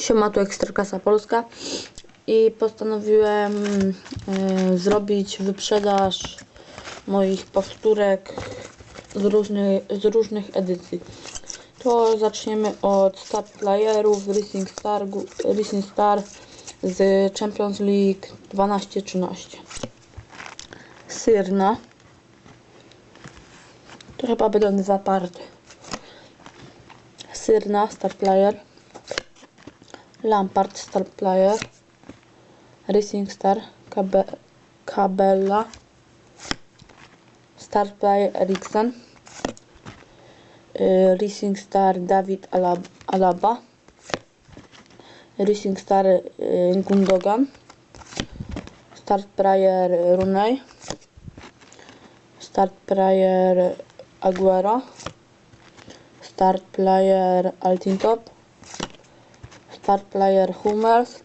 Siema, tu Ekstraklasa Polska i postanowiłem e, zrobić wyprzedaż moich powtórek z, różnych z różnych edycji. To zaczniemy od Star Playerów Racing Star, Racing Star z Champions League 12-13. Syrna. To chyba będą dwa. Syrna, Star Player. Lampard, Star Player. Racing Star, Kabe Kabella. Star Player Eriksen. Y, Racing Star David Alab Alaba. Racing Star y, Gundogan. Player Rooney. Start Player Aguero. Start Player Altintop. Start Player Hummels.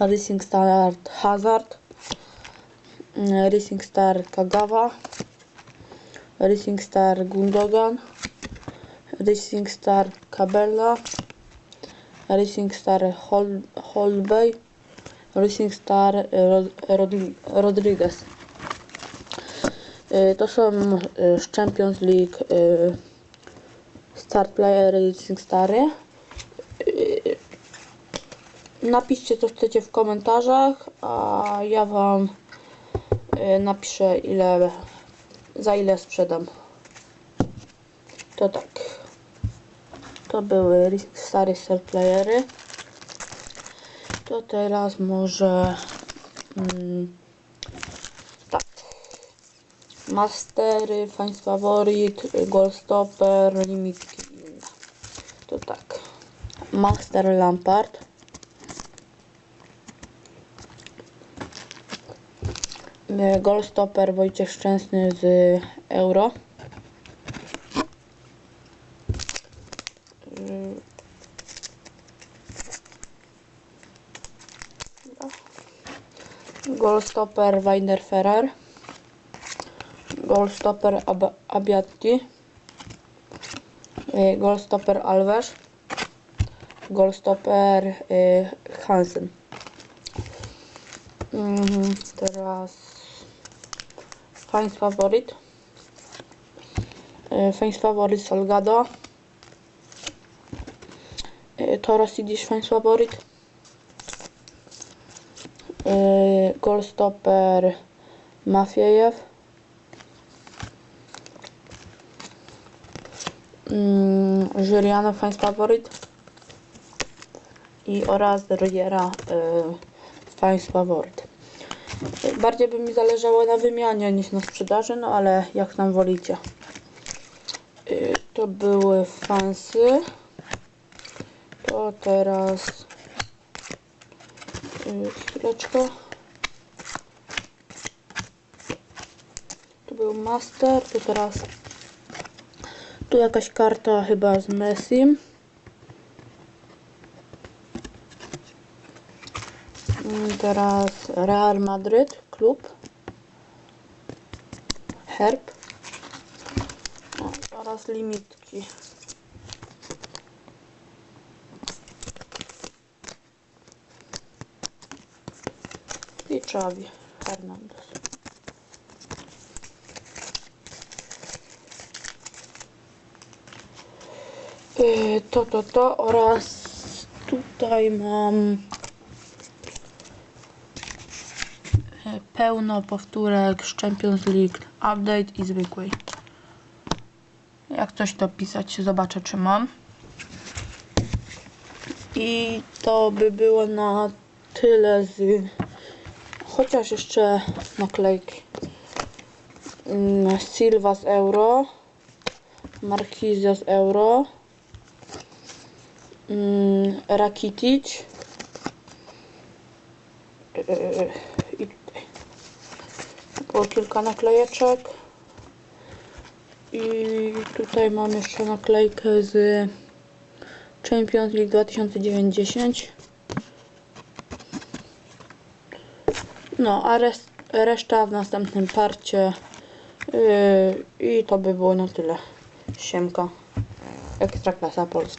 Racing Star Hazard. Racing Star Kagawa. Racing Star Gundogan. Racing Star Cabella. Racing Star Hol Holbey. Racing Star y, Rod Rodri Rodriguez. Y, To są y, z Champions League y, Start Player Racing Stary. Napiszcie co chcecie w komentarzach, a ja wam y, napiszę ile za ile sprzedam. To tak. To były Start Playery. To teraz może mm, tak. Mastery, Fans Favorit, Goalstopper, limitki inne. To tak. Master Lampard. E, Goalstopper Wojciech Szczęsny z Euro. Y, Goalstopper Weiner Ferrer. Goalstopper Ab Abiatti. Y, Goalstopper Alves. Goalstopper y, Hansen. Mhm, teraz Fans Favorit. Y, Fans Favorit Salgado. Y, Toro Sidish Fans Favorit. Y, Goalstopper Mafiejew. Mm, Juliano Fans Favorit. I oraz Riera Fans Favorit. Bardziej by mi zależało na wymianie niż na sprzedaży, no ale jak tam wolicie. Y, To były fansy. To teraz y, chwileczkę. Tu był master, to teraz tu jakaś karta chyba z Messim. Teraz Real Madryt, klub. Herb. O, oraz limitki. I Xavi Hernandez. Yy, To, to, to oraz tutaj mam pełno powtórek z Champions League Update i zwykłej. Jak coś to pisać, zobaczę czy mam. I to by było na tyle z... Chociaż jeszcze naklejki. Mm, Silva z Euro. Marquizia z Euro. Mm, Rakitic. Było kilka naklejeczek. I tutaj mam jeszcze naklejkę z Champions League 2090. No, a res- reszta w następnym parcie. Yy, I to by było na tyle. Siemka. Ekstraklasa Polska.